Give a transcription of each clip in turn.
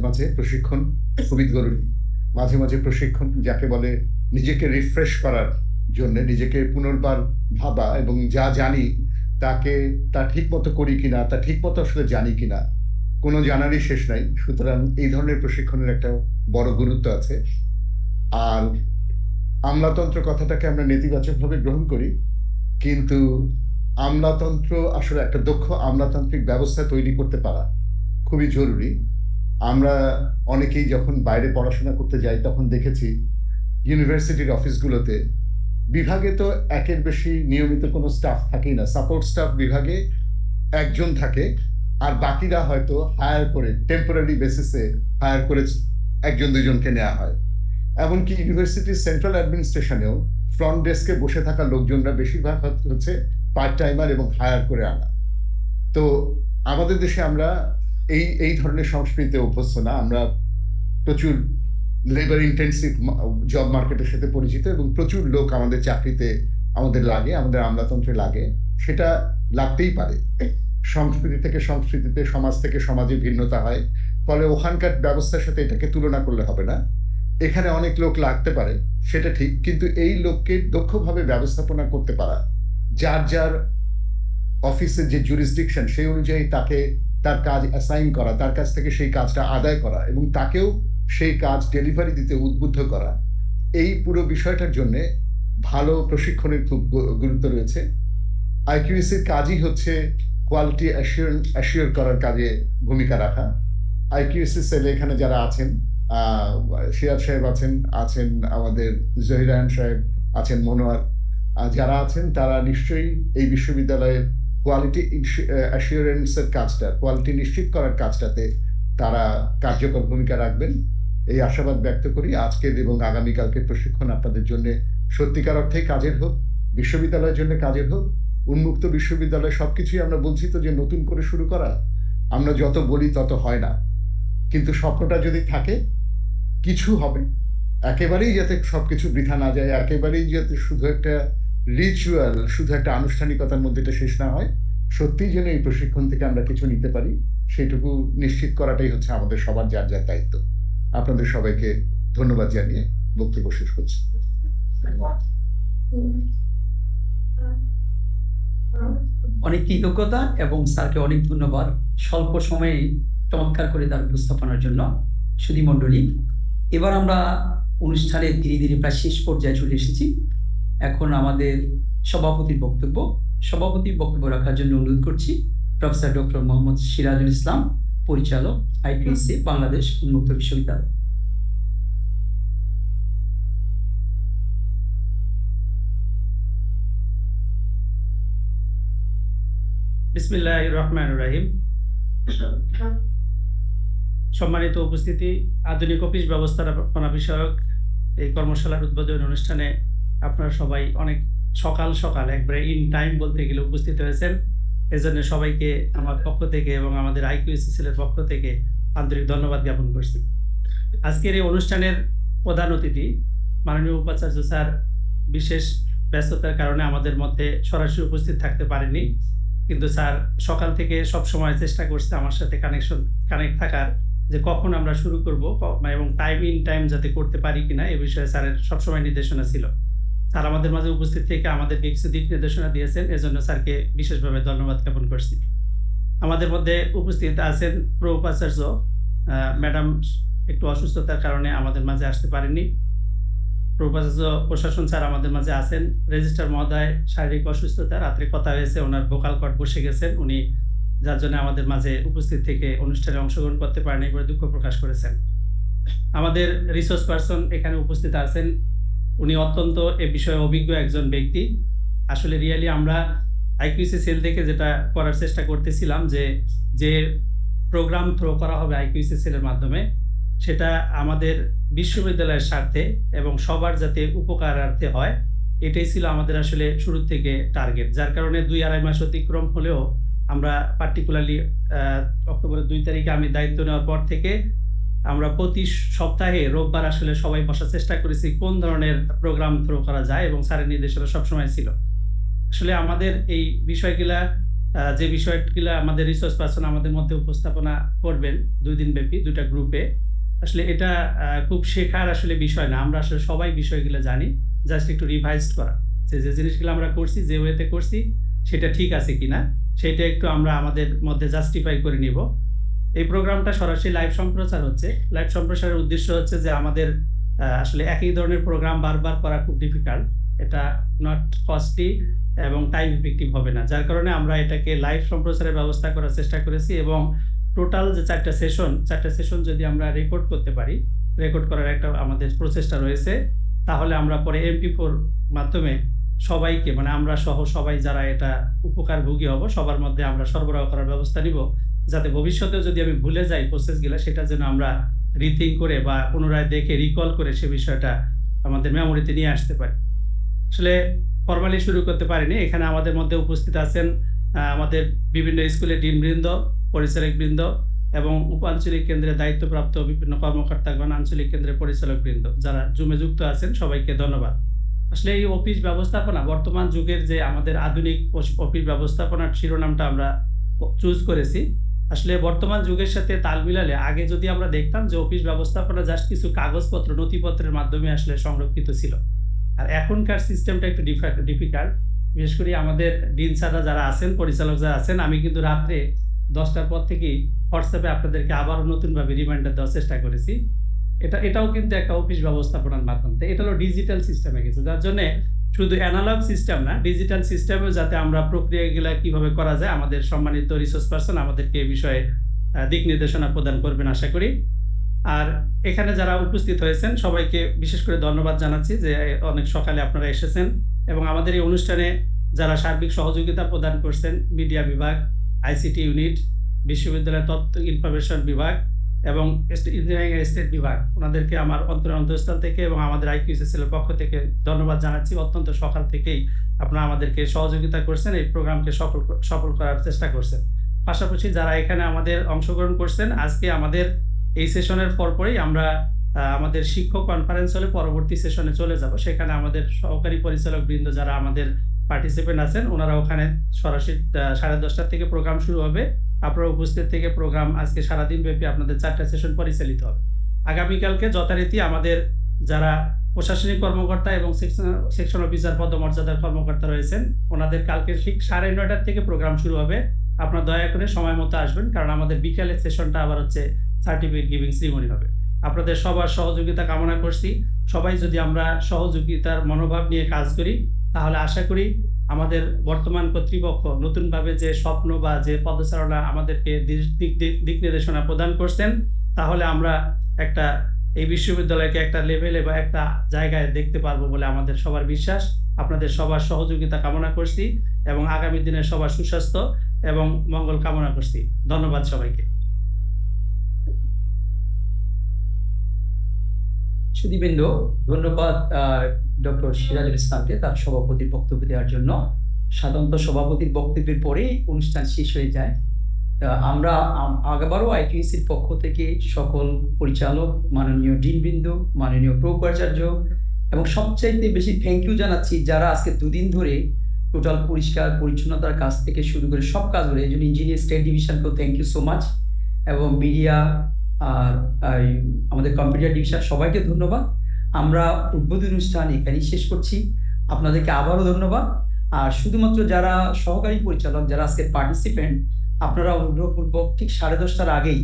মাঝে প্রশিক্ষণ খুবই জরুরি। মাঝে মাঝে প্রশিক্ষণ যাকে বলে নিজেকে রিফ্রেশ করার জন্য, নিজেকে পুনর্বার ভাবা এবং যা জানি তাকে, তা ঠিক মতো করি কিনা, তা ঠিক মতো আসলে জানি কিনা, কোনো জানারই শেষ নাই। সুতরাং এই ধরনের প্রশিক্ষণের একটা বড় গুরুত্ব আছে। আর আমলাতন্ত্র কথাটাকে আমরা নেতিবাচকভাবে গ্রহণ করি, কিন্তু আমলাতন্ত্র আসলে একটা দক্ষ আমলাতান্ত্রিক ব্যবস্থা তৈরি করতে পারা খুবই জরুরি। আমরা অনেকেই যখন বাইরে পড়াশোনা করতে যাই, তখন দেখেছি ইউনিভার্সিটির অফিসগুলোতে বিভাগে তো একের বেশি নিয়মিত কোনো স্টাফ থাকেই না। সাপোর্ট স্টাফ বিভাগে একজন থাকে আর বাকিরা হয়তো হায়ার করে টেম্পোরারি বেসিসে হায়ার করে একজন, দুজনকে নেওয়া হয়। এমনকি ইউনিভার্সিটির সেন্ট্রাল অ্যাডমিনিস্ট্রেশনেও ফ্রন্ট ডেস্কে বসে থাকা লোকজনরা বেশিরভাগ হচ্ছে পার্ট টাইমার এবং হায়ার করে আনা। তো আমাদের দেশে আমরা এই এই ধরনের সংস্কৃতিতে অভ্যস্ত না। আমরা প্রচুর লেবার ইন্টেন্সিভ জব মার্কেটের সাথে পরিচিত এবং প্রচুর লোক আমাদের চাকরিতে আমাদের লাগে, আমাদের আমলাতন্ত্রে লাগে। সেটা লাগতেই পারে। সংস্কৃতি থেকে সংস্কৃতিতে, সমাজ থেকে সমাজে ভিন্নতা হয়। ফলে ওখানকার ব্যবস্থার সাথে এটাকে তুলনা করলে হবে না। এখানে অনেক লোক লাগতে পারে, সেটা ঠিক। কিন্তু এই লোককে দক্ষভাবে ব্যবস্থাপনা করতে পারা, যার যার অফিসের যে জুরিসডিকশন সেই অনুযায়ী তাকে তার কাজ অ্যাসাইন করা, তার কাছ থেকে সেই কাজটা আদায় করা এবং তাকেও সেই কাজ ডেলিভারি দিতে উদ্বুদ্ধ করা, এই পুরো বিষয়টার জন্য ভালো প্রশিক্ষণের খুব গুরুত্ব রয়েছে। আইকিউএসির কাজই হচ্ছে কোয়ালিটি অ্যাসিওর অ্যাসিওর করার কাজে ভূমিকা রাখা। আইকিউএসি সেলে এখানে যারা আছেন সিরাজ সাহেব আছেন আছেন আমাদের জহিরায়ন সাহেব, আছেন মনোয়ার যারা আছেন তারা নিশ্চয়ই এই বিশ্ববিদ্যালয়ের কোয়ালিটি অ্যাসিওরেন্সের কাজটা কোয়ালিটি নিশ্চিত করার কাজটাতে তারা কার্যকর ভূমিকা রাখবেন। এই আশাবাদ ব্যক্ত করি আজকের এবং আগামীকালকের প্রশিক্ষণ আপনাদের জন্য সত্যিকার অর্থেই কাজের হোক, বিশ্ববিদ্যালয়ের জন্য কাজের হোক, উন্মুক্ত বিশ্ববিদ্যালয় সব কিছুই আমরা বলছি তো যে নতুন করে শুরু করা, আমরা যত বলি তত হয় না। কিন্তু স্বপ্নটা যদি থাকে, কিছু হবে। একেবারেই যাতে সবকিছু বৃথা না যায়, একেবারেই যাতে শুধু একটা রিচুয়াল শুধু একটা আনুষ্ঠানিকতার মধ্যে এটা শেষ না হয়, সত্যিই যেন এই প্রশিক্ষণ থেকে আমরা কিছু নিতে পারি, সেটুকু নিশ্চিত করাটাই হচ্ছে আমাদের সবার যার যার দায়িত্ব। আপনাদের সবাইকে ধন্যবাদ জানিয়ে বক্তব্য শেষ করছি। অনেক কৃতজ্ঞতা এবং স্যারকে অনেক ধন্যবাদ স্বল্প সময়ে চমৎকার করে তার উপস্থাপনার জন্য। সুধী এবার আমরা অনুষ্ঠানের ধীরে ধীরে প্রায় শেষ পর্যায়ে চলে এসেছি। এখন আমাদের সভাপতির বক্তব্য। সভাপতির বক্তব্য রাখার জন্য অনুরোধ করছি, প্রফেসর ডক্টর মোহাম্মদ সিরাজুল ইসলাম, পরিচালক আইপিএসসি বাংলাদেশ উন্মুক্ত বিশ্ববিদ্যালয়। বিসমিল্লাহ রহমান রাহিম। সম্মানিত উপস্থিতি, আধুনিক অফিস ব্যবস্থাপনা বিষয়ক এই কর্মশালার উদ্বোধন অনুষ্ঠানে আপনারা সবাই অনেক সকাল সকাল, একবারে ইন টাইম বলতে গেলে উপস্থিত হয়েছেন। এজন্য সবাইকে আমার পক্ষ থেকে এবং আমাদের আইকিউএসএসএল পক্ষ থেকে আন্তরিক ধন্যবাদ জ্ঞাপন করছি। আজকের এই অনুষ্ঠানের প্রধান অতিথি মাননীয় উপাচার্য স্যার বিশেষ ব্যস্ততার কারণে আমাদের মধ্যে সরাসরি উপস্থিত থাকতে পারেনি কিন্তু স্যার সকাল থেকে সব সময় চেষ্টা করছে আমার সাথে কানেকশন কানেক্ট থাকার যে কখন আমরা শুরু করব এবং টাইম ইন টাইম যাতে করতে পারি কিনা এ বিষয়ে স্যারের সবসময় নির্দেশনা ছিল। স্যার আমাদের মাঝে উপস্থিত থেকে আমাদেরকে কিছু দিক নির্দেশনা দিয়েছেন, এজন্য স্যারকে বিশেষভাবে ধন্যবাদ জ্ঞাপন করছি। আমাদের মধ্যে উপস্থিত আছেন প্রো উপাচার্য ম্যাডাম একটু অসুস্থতার কারণে আমাদের মাঝে আসতে পারেননি। প্রোপাচার্য প্রশাসন স্যার আমাদের মাঝে আছেন। রেজিস্টার মহোদয়, শারীরিক অসুস্থতা, রাত্রে কথা হয়েছে, ওনার ভোকাল কট বসে গেছেন। উনি যার জন্য আমাদের মাঝে উপস্থিত থেকে অনুষ্ঠানে অংশগ্রহণ করতে পারেনি বলে দুঃখ প্রকাশ করেছেন। আমাদের রিসোর্স পার্সন এখানে উপস্থিত আছেন উনি অত্যন্ত এ বিষয়ে অভিজ্ঞ একজন ব্যক্তি। আসলে রিয়ালি আমরা আইকিউসি সেল থেকে যেটা করার চেষ্টা করতেছিলাম যে যে প্রোগ্রাম থ্রো করা হবে আইকিউসি সেলের মাধ্যমে, সেটা আমাদের বিশ্ববিদ্যালয়ের স্বার্থে এবং সবার যাতে উপকারার্থে হয়, এটাই ছিল আমাদের আসলে শুরু থেকে টার্গেট। যার কারণে দুই আড়াই মাস অতিক্রম হলেও আমরা পার্টিকুলারলি অক্টোবরের দুই তারিখে আমি দায়িত্ব নেওয়ার পর থেকে আমরা প্রতি সপ্তাহে রোববার আসলে সবাই বসার চেষ্টা করেছি কোন ধরনের প্রোগ্রাম থ্রো করা যায় এবং স্যারের নির্দেশনা সবসময় ছিল। আসলে আমাদের এই বিষয়গুলা যে বিষয়গুলো আমাদের রিসোর্স পার্সন আমাদের মধ্যে উপস্থাপনা করবেন দুই দিন ব্যাপী, দুইটা গ্রুপে আসলে এটা খুব শেখার আসলে বিষয় না। আমরা আসলে সবাই বিষয়গুলো জানি জাস্ট একটু রিভাইজ করা। যে যে জিনিসগুলো আমরা করছি, যে ওয়েতে করছি, সেটা ঠিক আছে কিনা, সেটা একটু আমরা আমাদের মধ্যে জাস্টিফাই করে নিব। এই প্রোগ্রামটা সরাসরি লাইভ সম্প্রচার হচ্ছে। লাইভ সম্প্রচারের উদ্দেশ্য হচ্ছে যে আমাদের আসলে একই ধরনের প্রোগ্রাম বারবার করা খুব ডিফিকাল্ট এটা নট কস্টলি এবং টাইম ইফেক্টিভ হবে না। যার কারণে আমরা এটাকে লাইভ সম্প্রচারের ব্যবস্থা করার চেষ্টা করেছি এবং টোটাল যে চারটা সেশন চারটা সেশন যদি আমরা রেকর্ড করতে পারি রেকর্ড করার একটা আমাদের প্রচেষ্টা রয়েছে, তাহলে আমরা পরে এমপি ফোর মাধ্যমে সবাইকে মানে আমরা সহ সবাই যারা এটা উপকার উপকারভোগী হব, সবার মধ্যে আমরা সরবরাহ করার ব্যবস্থা নিব। যাতে ভবিষ্যতে যদি আমি ভুলে যাই প্রসেসগুলো সেটা যেন আমরা রিথিং করে বা পুনরায় দেখে রিকল করে সে বিষয়টা আমাদের মেমোরিতে নিয়ে আসতে পারি। আসলে ফর্মালি শুরু করতে পারিনি। এখানে আমাদের মধ্যে উপস্থিত আছেন আমাদের বিভিন্ন স্কুলের ডিনবৃন্দ, পরিচালক বৃন্দ এবং উপাঞ্চলিক কেন্দ্রে দায়িত্বপ্রাপ্ত বিভিন্ন কর্মকর্তাগণ আঞ্চলিক কেন্দ্রের পরিচালক বৃন্দ, যারা জুমে যুক্ত আছেন, সবাইকে ধন্যবাদ। আসলে এই অফিস ব্যবস্থাপনা, বর্তমান যুগের যে আমাদের আধুনিক অফিস ব্যবস্থাপনার শিরোনামটা আমরা চুজ করেছি আসলে বর্তমান যুগের সাথে তাল মিলালে আগে যদি আমরা দেখতাম যে অফিস ব্যবস্থাপনা জাস্ট কিছু কাগজপত্র, নথিপত্রের মাধ্যমে আসলে সংরক্ষিত ছিল। আর এখনকার সিস্টেমটা একটু ডিফিকাল্ট বিশেষ করে আমাদের ডিন স্যাররা যারা আছেন, পরিচালক যারা আছেন, আমি কিন্তু রাত্রে দশটার পর থেকেই হোয়াটসঅ্যাপে আপনাদেরকে আবারও নতুনভাবে রিমাইন্ডার দেওয়ার চেষ্টা করেছি। এটা, এটাও কিন্তু একটা অফিস ব্যবস্থাপনার মাধ্যম। এটা হলো ডিজিটাল সিস্টেমে গেছে। যার জন্য শুধু অ্যানালগ সিস্টেম না ডিজিটাল সিস্টেমেও যাতে আমরা প্রক্রিয়াগুলা কীভাবে করা যায়, আমাদের সম্মানিত রিসোর্স পার্সন আমাদেরকে এ বিষয়ে দিক নির্দেশনা প্রদান করবেন আশা করি। আর এখানে যারা উপস্থিত হয়েছেন, সবাইকে বিশেষ করে ধন্যবাদ জানাচ্ছি যে অনেক সকালে আপনারা এসেছেন এবং আমাদের এই অনুষ্ঠানে যারা সার্বিক সহযোগিতা প্রদান করছেন মিডিয়া বিভাগ আইসিটি ইউনিট বিশ্ববিদ্যালয় তথ্য ইনফরমেশন বিভাগ এবং ইঞ্জিনিয়ারিং স্টেট বিভাগ ওনাদেরকে আমার অন্তর অন্তঃস্থল থেকে এবং আমাদের আইকিউসিএসএল পক্ষ থেকে ধন্যবাদ জানাচ্ছি। অত্যন্ত সকাল থেকেই আপনারা আমাদেরকে সহযোগিতা করছেন, এই প্রোগ্রামকে সফল সফল করার চেষ্টা করছেন। পাশাপাশি যারা এখানে আমাদের অংশগ্রহণ করছেন, আজকে আমাদের এই সেশনের পরপরই আমরা আমাদের শিক্ষক কনফারেন্স হলে পরবর্তী সেশনে চলে যাব। সেখানে আমাদের সহকারী পরিচালক বৃন্দ যারা আমাদের পার্টিসিপেন্ট আছেন, ওনারা ওখানে সরাসরি সাড়ে দশটার থেকে প্রোগ্রাম শুরু হবে। আপনারা উপস্থিত থেকে প্রোগ্রাম আজকে সারাদিন ব্যাপী আপনাদের চারটা সেশন পরিচালিত হবে। আগামীকালকে যথারীতি আমাদের যারা প্রশাসনিক কর্মকর্তা এবং সেকশন অফিসার পদমর্যাদার কর্মকর্তা রয়েছেন, ওনাদের কালকে ঠিক সাড়ে নয়টার থেকে প্রোগ্রাম শুরু হবে। আপনারা দয়া করে সময় মতো আসবেন, কারণ আমাদের বিকালের সেশনটা আবার হচ্ছে সার্টিফিকেট গিভিং সেরিমনি হবে। আপনাদের সবার সহযোগিতা কামনা করছি। সবাই যদি আমরা সহযোগিতার মনোভাব নিয়ে কাজ করি, তাহলে আশা করি আমাদের বর্তমান কর্তৃপক্ষ নতুনভাবে যে স্বপ্ন বা যে পদচারণা আমাদেরকে দিক- নির্দেশনা প্রদান করছেন, তাহলে আমরা একটা এই বিশ্ববিদ্যালয়কে একটা লেভেলে বা একটা জায়গায় দেখতে পারব বলে আমাদের সবার বিশ্বাস। আপনাদের সবার সহযোগিতা কামনা করছি এবং আগামী দিনে সবার সুস্বাস্থ্য এবং মঙ্গল কামনা করছি। ধন্যবাদ সবাইকে। সুদীপেন্দ্র ধন্যবাদ ডক্টর সিরাজুল ইসলামকে তার সভাপতির বক্তব্য দেওয়ার জন্য। সাধারণত সভাপতির বক্তব্যের পরেই অনুষ্ঠান শেষ হয়ে যায়। আমরা আগেবারও আইটিউসির পক্ষ থেকে সকল পরিচালক, মাননীয় ডিনবৃন্দ, মাননীয় প্রোপাচার্য এবং সবচাইতে বেশি থ্যাংক ইউ জানাচ্ছি যারা আজকে দুদিন ধরে টোটাল পরিষ্কার, পরিচ্ছন্নতার কাজ থেকে শুরু করে সব কাজ করে এই জন্য ইঞ্জিনিয়ার স্টেট ডিভিশনকেও থ্যাংক ইউ সো মাচ এবং মিডিয়া আমাদের কম্পিউটার ডিভিশন সবাইকে ধন্যবাদ। আমরা উদ্বোধনী অনুষ্ঠান এখানেই শেষ করছি। আপনাদেরকে আবারও ধন্যবাদ। আর শুধুমাত্র যারা সহকারী পরিচালক, যারা আজকে পার্টিসিপেন্ট আপনারা অনুগ্রহপূর্বক ঠিক সাড়ে দশটার আগেই,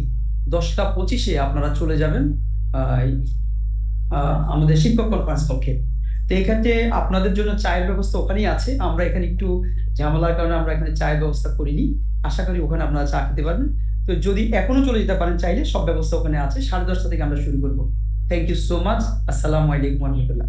দশটা পঁচিশে আপনারা চলে যাবেন আমাদের শিক্ষক কনফারেন্স কক্ষে। তো এক্ষেত্রে আপনাদের জন্য চায়ের ব্যবস্থা ওখানেই আছে। আমরা এখানে একটু ঝামেলার কারণে আমরা এখানে চায়ের ব্যবস্থা করিনি। আশা করি ওখানে আপনারা চা খেতে পারবেন। তো যদি এখনও চলে যেতে পারেন চাইলে সব ব্যবস্থা ওখানে আছে। সাড়ে দশটা থেকে আমরা শুরু করব। থ্যাংক ইউ সো মাচ আসসালামু আলাইকুম রহমতুল্লাহ।